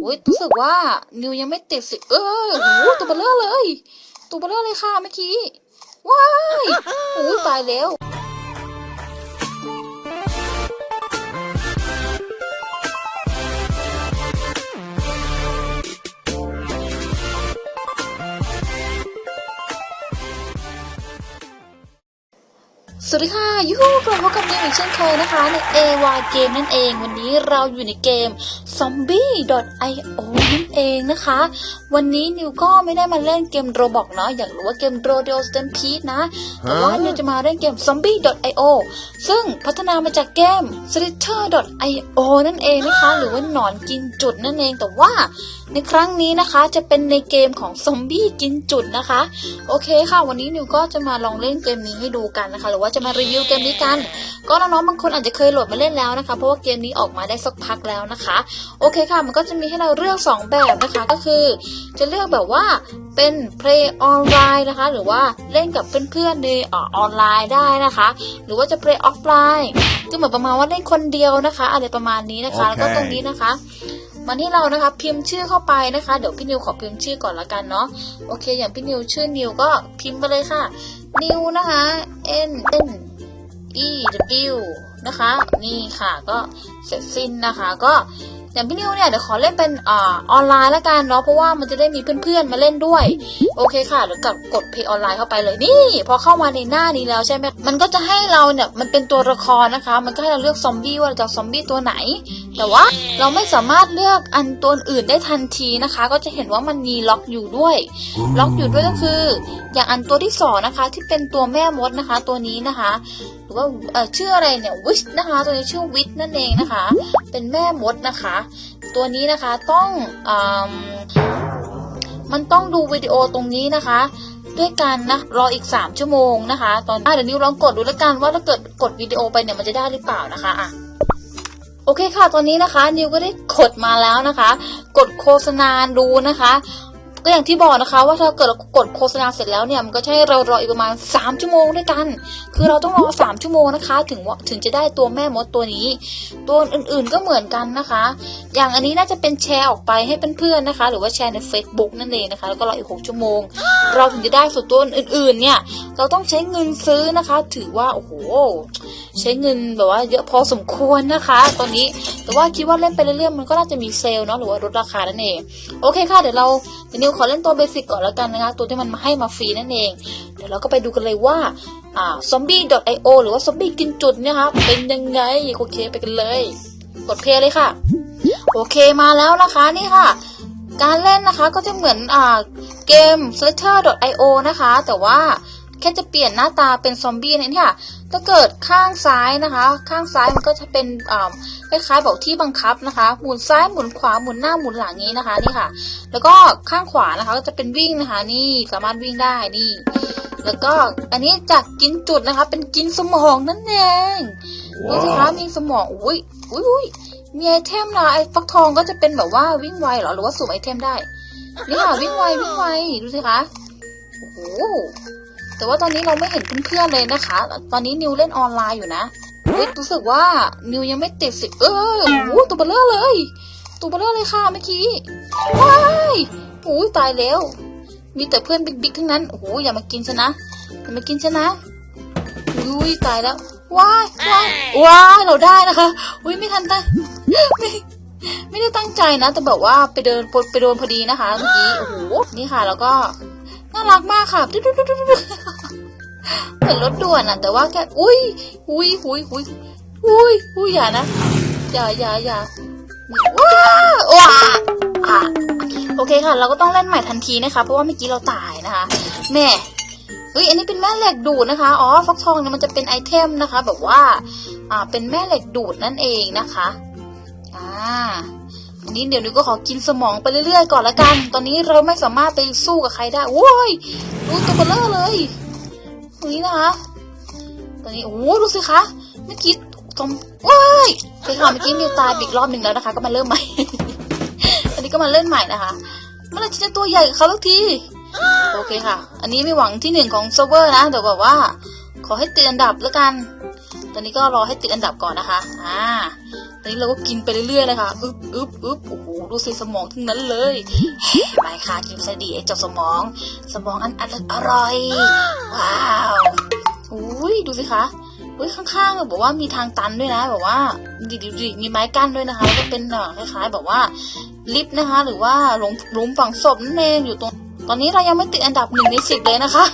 โอ้ยรู้สึกว่านิวยังไม่ติดสิ เออโอ้โหตัวเบลเลอร์เลย ตัวเบลเลอร์เลยค่ะเมื่อกี้ ว้ายโอ้ยตายแล้ว สวัสดีค่ะยูฮูกลับมาพบกับเกมอีกเช่นเคยนะคะ ใน AY เกมนั่นเอง วันนี้เราอยู่ในเกม zombie.io นั่นเองนะคะ วันนี้นิวก็ไม่ได้มาเล่นเกมโรบอกเนาะอยากรู้ว่าเกมโรเด o สเตมพีนะแต่ว่านิวจะมาเล่นเกม zombie.io ซึ่งพัฒนามาจากเกม slither.io นั่นเองนะคะ หรือว่าหนอนกินจุดนั่นเองแต่ว่าในครั้งนี้นะคะจะเป็นในเกมของซอมบี้กินจุดนะคะ โอเคค่ะ วันนี้นิวก็จะมาลองเล่นเกมนี้ให้ดูกันนะคะ หรือว่าจะมารีวิวเกมนี้กัน ก็น้องๆบางคนอาจจะเคยโหลดมาเล่นแล้วนะคะ เพราะว่าเกมนี้ออกมาได้สักพักแล้วนะคะ โอเคค่ะ มันก็จะมีให้เราเลือก2แบบนะคะก็คือ จะเลือกแบบว่าเป็น play ออนไลน์นะคะ หรือว่าเล่นกับเพื่อนๆในออนไลน์ได้นะคะ หรือว่าจะ play ออฟไลน์ก็เหมือนประมาณว่าเล่นคนเดียวนะคะ อะไรประมาณนี้นะคะ แล้วก็ตรงนี้นะคะมาที่เรานะคะพิมพ์ชื่อเข้าไปนะคะ เดี๋ยวพี่นิวขอพิมพ์ชื่อก่อนละกันเนาะโอเค อย่างพี่นิวชื่อนิวก็พิมพ์ไปเลยค่ะนิวนะคะ n n e w นะคะ นี่ค่ะก็เสร็จสิ้นนะคะก็ อย่างพี่นิวเนี่ยเดี๋ยวขอเล่นเป็นอ่าออนไลน์ละกันเนาะเพราะว่ามันจะได้มีเพื่อนๆมาเล่นด้วย โอเคค่ะเดี๋ยวกับกดเพย์ออนไลน์เข้าไปเลยนี่พอเข้ามาในหน้านี้แล้วใช่ไหมมันก็จะให้เราเนี่ยมันเป็นตัวละครนะคะ มันก็ให้เราเลือกซอมบี้ว่าเราจะซอมบี้ตัวไหน แต่ว่าเราไม่สามารถเลือกอันตัวอื่นได้ทันทีนะคะ ก็จะเห็นว่ามันมีล็อกอยู่ด้วย ล็อกอยู่ด้วยก็คือ อย่างอันตัวที่สองนะคะ ที่เป็นตัวแม่มดนะคะ ตัวนี้นะคะ รือว่าเชื่ออะไรเนี่ยวิชนะคะ ตัวนี้ชื่อวิชนั่นเองนะคะ เป็นแม่มดนะคะ ตัวนี้นะคะต้องอมันต้องดูวิดีโอตรงนี้นะคะ ด้วยกันนะรออีก 3 ชั่วโมงนะคะ ตอนอะเดี๋ยวนิวลองกดดูแล้วกันว่าถ้าเกิดกดวิดีโอไปเนี่ยมันจะได้หรือเปล่านะคะอะโอเคค่ะ ตอนนี้นะคะ นิวก็ได้กดมาแล้วนะคะ กดโฆษณาดูนะคะ ก็อย่างที่บอกนะคะว่าถ้าเกิดเรากดโฆษณาเสร็จแล้วเนี่ยมันก็ให้เรารออีกประมาณ 3 ชั่วโมงด้วยกัน คือเราต้องรอ 3 ชั่วโมงนะคะ ถึงว่าถึงจะได้ตัวแม่มดตัวนี้ ตัวอื่นๆก็เหมือนกันนะคะ อย่างอันนี้น่าจะเป็นแชร์ออกไปให้เพื่อนๆนะคะ หรือว่าแชร์ใน Facebook นั่นเองนะคะ แล้วก็รออีก 6 ชั่วโมง เราถึงจะได้ส่วนตัวอื่นๆ เนี่ยเราต้องใช้เงินซื้อนะคะ ถือว่าโอ้โหใช้เงินแบบว่าเยอะพอสมควรนะคะ ตอนนี้แต่ว่าคิดว่าเล่นไปเรื่อยๆมันก็น่าจะมีเซลล์เนาะหรือว่าลดราคานั่นเองโอเคค่ะเดี๋ยวเราเดี๋ยวนิวขอเล่นตัวเบสิกก่อนแล้วกันนะคะ ตัวที่มันมาให้มาฟรีนั่นเอง เดี๋ยวเราก็ไปดูกันเลยว่าอ่า zombie.io หรือว่า zombie กินจุดเนี่ยค่ะเป็นยังไง โอเคไปกันเลย กดเพลย์เลยค่ะ โอเคมาแล้วนะคะนี่ค่ะ การเล่นนะคะก็จะเหมือนอ่าเกม slater.io นะคะ แต่ว่า แค่จะเปลี่ยนหน้าตาเป็นซอมบี้นี่ค่ะ ถ้าเกิดข้างซ้ายนะคะ ข้างซ้ายมันก็จะเป็นอ่าคล้ายๆแบบที่บังคับนะคะ หมุนซ้ายหมุนขวาหมุนหน้าหมุนหลังนี้นะคะนี่ค่ะ แล้วก็ข้างขวานะคะก็จะเป็นวิ่งนะคะ นี่สามารถวิ่งได้นี่ แล้วก็อันนี้จากกินจุดนะคะ เป็นกินสมองนั่นเองดูสิคะมีสมองอุ้ยอุ้ยอุ้ยมีไอเทมนะไอฟักทองก็จะเป็นแบบว่าวิ่งไวเหรอหรือว่าสุ่มไอเทมได้ นี่ค่ะวิ่งไววิ่งไวดูสิคะโอ้โห แต่ว่าตอนนี้เราไม่เห็นเพื่อนๆเลยนะคะ ตอนนี้นิวเล่นออนไลน์อยู่นะเฮ้ยรู้สึกว่านิวยังไม่ติดสิเออโอ้โหตัวเบลเลอร์เลย ตัวเบลเลอร์เลยค่ะเมื่อกี้ว้ายโอ้ยตายแล้ว มีแต่เพื่อนบิ๊กๆทั้งนั้นโอ้โหอย่ามากินฉันนะอย่ามากินฉันนะอุ้ยตายแล้วว้ายว้ายว้ายเราได้นะคะอุ้ยไม่ทันตั้งไม่ไม่ได้ตั้งใจนะ แต่แบบว่าไปเดินไปโดนพอดีนะคะเมื่อกี้โอ้โหนี่ค่ะแล้วก็ น่ารักมากค่ะดุ๊ดดุ๊ดดุ๊ดดุ๊ดดุ๊ดเหมือนรถด่วนอะแต่ว่าแค่อุ้ยอุ้ยอุ้ยอุ้ยอุ้ยอุ้ยอย่านะอย่าอย่าอย่าว้าว้าอะโอเคค่ะ เราก็ต้องเล่นใหม่ทันทีนะคะ เพราะว่าเมื่อกี้เราตายนะคะ แม่เฮ้ยอันนี้เป็นแม่เหล็กดูดนะคะอ๋อฟักทองเนี่ยมันจะเป็นไอเทมนะคะ แบบว่า อ่าเป็นแม่เหล็กดูดนั่นเองนะคะ อ่า นี้เดี๋ยวนิวก็ขอกินสมองไปเรื่อยๆก่อนละกัน ตอนนี้เราไม่สามารถไปสู้กับใครได้โว้ยดูตัวเบลเลอร์เลย ตรงนี้นะคะตอนนี้โอ้โหดูสิคะเมื่อกี้จมว้ายโอเคค่ะเมื่อกี้นิวตายอีกรอบหนึ่งแล้วนะคะ ก็มาเริ่มใหม่ ตอนนี้ก็มาเล่นใหม่นะคะเมื่อไหรจะตัวใหญ่กับเขาสักทีโอเคค่ะ อันนี้ไม่หวังที่หนึ่งของเซิร์ฟเวอร์นะแต่แบบว่า ขอให้เติดอันดับแล้วกัน ตอนนี้ก็รอให้ติดอันดับก่อนนะคะ อ่า ตอนนี้เราก็กินไปเรื่อยๆเลยค่ะอึบอึบอึบโอ้โห ดูสิสมองทั้งนั้นเลยไปค่ะ กินซะดีไอ้เจ้าสมอง สมองอันอร่อย ว้าวอุ้ยดูสิคะอุ้ยข้างๆบอกว่ามีทางตันด้วยนะแบบว่าดิดิดิมีไม้กั้นด้วยนะคะแล้วก็เป็นคล้ายๆแบบว่าลิฟต์นะคะ หรือว่าหลุมหลุมฝังศพนั่นเองอยู่ตรง ตอนนี้เรายังไม่ติดอันดับหนึ่งในสิบเลยนะคะ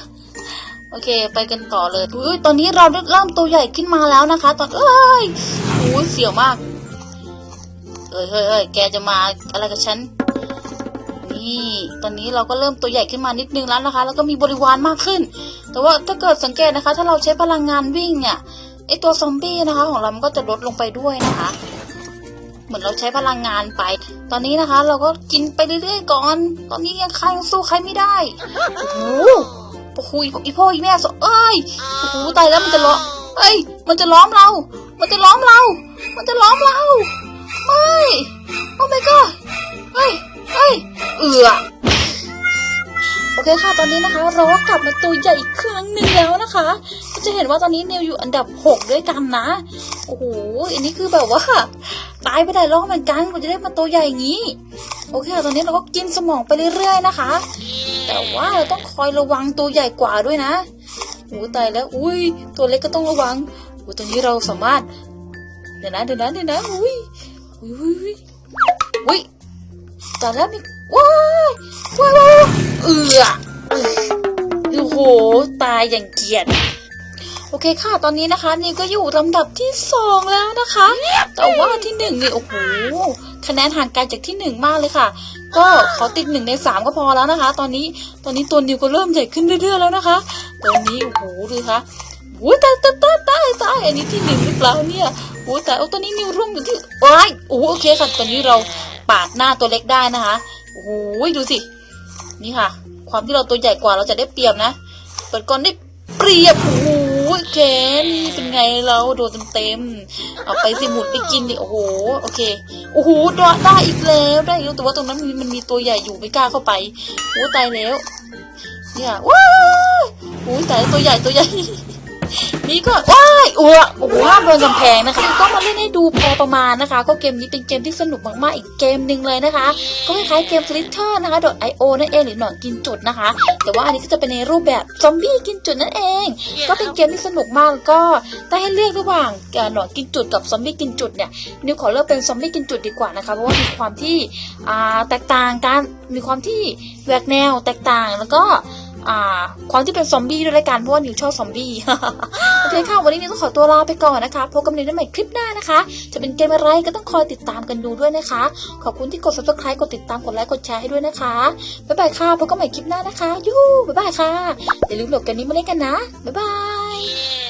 โอเค ไปกันต่อเลยอุ้ยตอนนี้เราเริ่มตัวใหญ่ขึ้นมาแล้วนะคะ ตอนเอ้ยโอ้ยเสียวมากเฮ้ยเฮ้ยเฮ้ยแกจะมาอะไรกับฉัน นี่ ตอนนี้เราก็เริ่มตัวใหญ่ขึ้นมานิดนึงแล้วนะคะ แล้วก็มีบริวารมากขึ้น แต่ว่าถ้าเกิดสังเกตนะคะ ถ้าเราใช้พลังงานวิ่งเนี่ยไอตัวซอมบี้นะคะ ของเรามันก็จะลดลงไปด้วยนะคะ เหมือนเราใช้พลังงานไป ตอนนี้นะคะ เราก็กินไปเรื่อยๆก่อน ตอนนี้ยังใครยังสู้ใครไม่ได้โอ้ โหโอ้โหอีพ่ออีแม่สเอ้ยโอ้โหตายแล้วมันจะล้อมเอ้ย มันจะล้อมเรา มันจะล้อมเรา มันจะล้อมเราไม่โอ้ my god เฮ้ยเฮ้ยเอือโอเคค่ะ ตอนนี้นะคะ เราก็กลับมาตัวใหญ่อีกครั้งหนึ่งแล้วนะคะก็จะเห็นว่าตอนนี้เนวอยู่อันดับหกด้วยกันนะ โอ้โห อันนี้คือแบบว่า ตายไปได้รอบเหมือนกันกว่าจะได้มาตัวใหญ่อย่างนี้ โอเคค่ะตอนนี้เราก็กินสมองไปเรื่อยๆนะคะ แต่ว่าเราต้องคอยระวังตัวใหญ่กว่าด้วยนะโอ้ตายแล้ว อุ้ย ตัวเล็กก็ต้องระวังโอ้ตอนนี้เราสามารถ เดี๋ยวนะเดี๋ยวนะเดี๋ยวนะ อุ้ย อุ้ยอุ้ยอุ้ยตายแล้วมีว้ายว้ายว้ายเอือโอ้โห ตายอย่างเกียด โอเคค่ะ ตอนนี้นะคะ นี่ก็อยู่ลำดับที่สองแล้วนะคะ แต่ว่าที่หนึ่งนี่โอ้โหคะแนนห่างไกลจากที่หนึ่งมากเลยค่ะ ก็ขอติดหนึ่งในสามก็พอแล้วนะคะ ตอนนี้ตอนนี้ตัวนิวก็เริ่มใหญ่ขึ้นเรื่อยๆแล้วนะคะตอนนี้โอ้โหดูค่ะโอ้ยตายตายตายตายตายอันนี้ที่หนึ่งหรือเปล่าเนี่ยโอ้ยแต่โอ้ตอนนี้นิวร่วมอยู่ที่ว้ายโอ้โหโอเคค่ะ ตอนนี้เราปาดหน้าตัวเล็กได้นะคะโอ้โหดูสินี่ค่ะ ความที่เราตัวใหญ่กว่าเราจะได้เปรียบนะเปิดก่อนได้เปรียบโอ้โห แกนี่เป็นไงเราโดนเต็มๆเอาไปสิหมุนไปกินดิโอ้โหโอเคโอ้โหได้ได้อีกแล้วได้อีกแล้วแต่ว่าตรงนั้นมันมีตัวใหญ่อยู่ไม่กล้าเข้าไปโอ้ตายแล้วเนี่ยว้าโอ้ยตายแล้วตัวใหญ่ตัวใหญ่ นี่ก็ว้ายอ้วโอ้โหห้ามโดนกำแพงนะคะก็มาเล่นให้ดูพอประมาณนะคะ ก็เกมนี้เป็นเกมที่สนุกมากๆอีกเกมหนึ่งเลยนะคะ ก็คล้ายๆเกม Slitter นะคะ .io นั่นเองหรือหนอนกินจุดนะคะ แต่ว่าอันนี้ก็จะเป็นในรูปแบบซอมบี้กินจุดนั่นเอง ก็เป็นเกมที่สนุกมากแล้วก็ถ้าให้เลือกระหว่างเอ่อหนอนกินจุดกับซอมบี้กินจุดเนี่ยนิวขอเลือกเป็นซอมบี้กินจุดดีกว่านะคะเพราะว่ามีความที่อ่าแตกต่างกันมีความที่แหวกแนวแตกต่างแล้วก็ อ่าความที่เป็นซอมบี้ด้วยละกันเพราะว่านิวชอบซอมบี้โอเคค่ะวันนี้นิวต้องขอตัวลาไปก่อนนะคะพบกันในใหม่คลิปหน้านะคะ จะเป็นเกมอะไรก็ต้องคอยติดตามกันดูด้วยนะคะ ขอบคุณที่กด subscribe กดติดตามกดไลค์กดแชร์ให้ด้วยนะคะบ๊ายบายค่ะพบกันใหม่คลิปหน้านะคะยูบ๊ายบายค่ะอย่าลืมโหลดเกันนี้มาเล่นกันนะบ๊ายบาย